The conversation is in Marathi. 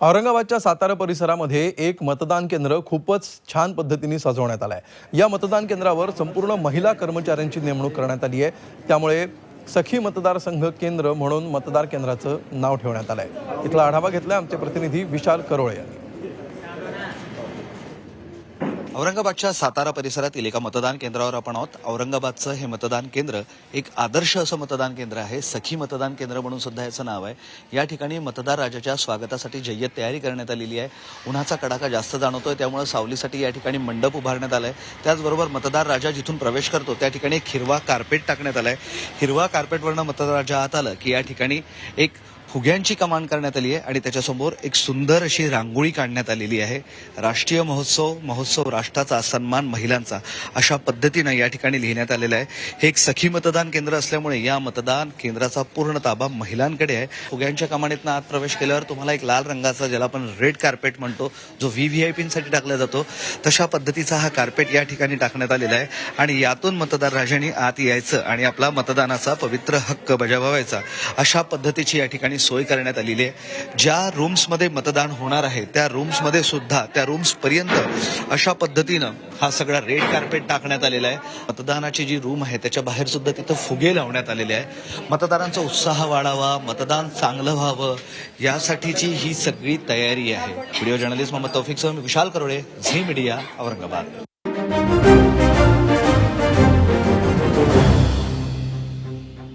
औरंगाबादच्या सातारा परिसरामध्ये एक मतदान केंद्र खूपच छान पद्धतीने सजवण्यात आलं आहे या मतदान केंद्रावर संपूर्ण महिला कर्मचाऱ्यांची नेमणूक करण्यात आली आहे. त्यामुळे सखी मतदारसंघ केंद्र म्हणून मतदार केंद्राचं नाव ठेवण्यात आलं आहे इथला आढावा घेतला आमचे प्रतिनिधी विशाल करोळे यांनी. औरंगाबादच्या सातारा परिसरातील एका मतदान केंद्रावर आपण आहोत. औरंगाबादचं हे मतदान केंद्र एक आदर्श असं मतदान केंद्र आहे. सखी मतदान केंद्र म्हणून सुद्धा याचं नाव आहे. या ठिकाणी मतदार राजाच्या स्वागतासाठी जय्यत तयारी करण्यात आलेली आहे. उन्हाचा कडाका जास्त जाणवतोय त्यामुळे सावलीसाठी या ठिकाणी मंडप उभारण्यात आलाय. त्याचबरोबर मतदार राजा जिथून प्रवेश करतो त्या ठिकाणी एक हिरवा कार्पेट टाकण्यात आलाय. हिरवा कार्पेटवरनं मतदार राजा आत आलं की या ठिकाणी एक फुग्यांची कमान करण्यात आली आहे आणि त्याच्यासमोर एक सुंदर अशी रांगोळी काढण्यात आलेली आहे. राष्ट्रीय महोत्सव महोत्सव राष्ट्राचा सन्मान महिलांचा अशा पद्धतीनं या ठिकाणी लिहिण्यात आलेलं आहे. हे एक सखी मतदान केंद्र असल्यामुळे या मतदान केंद्राचा पूर्ण ताबा महिलांकडे आहे. फुग्यांच्या कमानीतनं आत प्रवेश केल्यावर तुम्हाला एक लाल रंगाचा ज्याला आपण रेड कार्पेट म्हणतो जो व्ही व्ही आय पीसाठी टाकला जातो तशा पद्धतीचा हा कार्पेट या ठिकाणी टाकण्यात आलेला आहे. आणि यातून मतदार राजांनी आत यायचं आणि आपला मतदानाचा पवित्र हक्क बजावायचा. अशा पद्धतीची या ठिकाणी सोय करण्यात आलेली आहे. ज्या रूम्समध्ये मतदान होणार आहे त्या रूम्समध्ये सुद्धा त्या रूम्सपर्यंत अशा पद्धतीनं हा सगळा रेड कार्पेट टाकण्यात आलेला आहे. मतदानाची जी रूम आहे त्याच्या बाहेर सुद्धा तिथं फुगे लावण्यात आलेले आहे मतदारांचा उत्साह वाढावा मतदान चांगलं व्हावं यासाठीची ही सगळी तयारी आहे. व्हिडिओ जर्नलिस्ट मोहम्मद तौफिक सह विशाल करोळे झी मीडिया औरंगाबाद.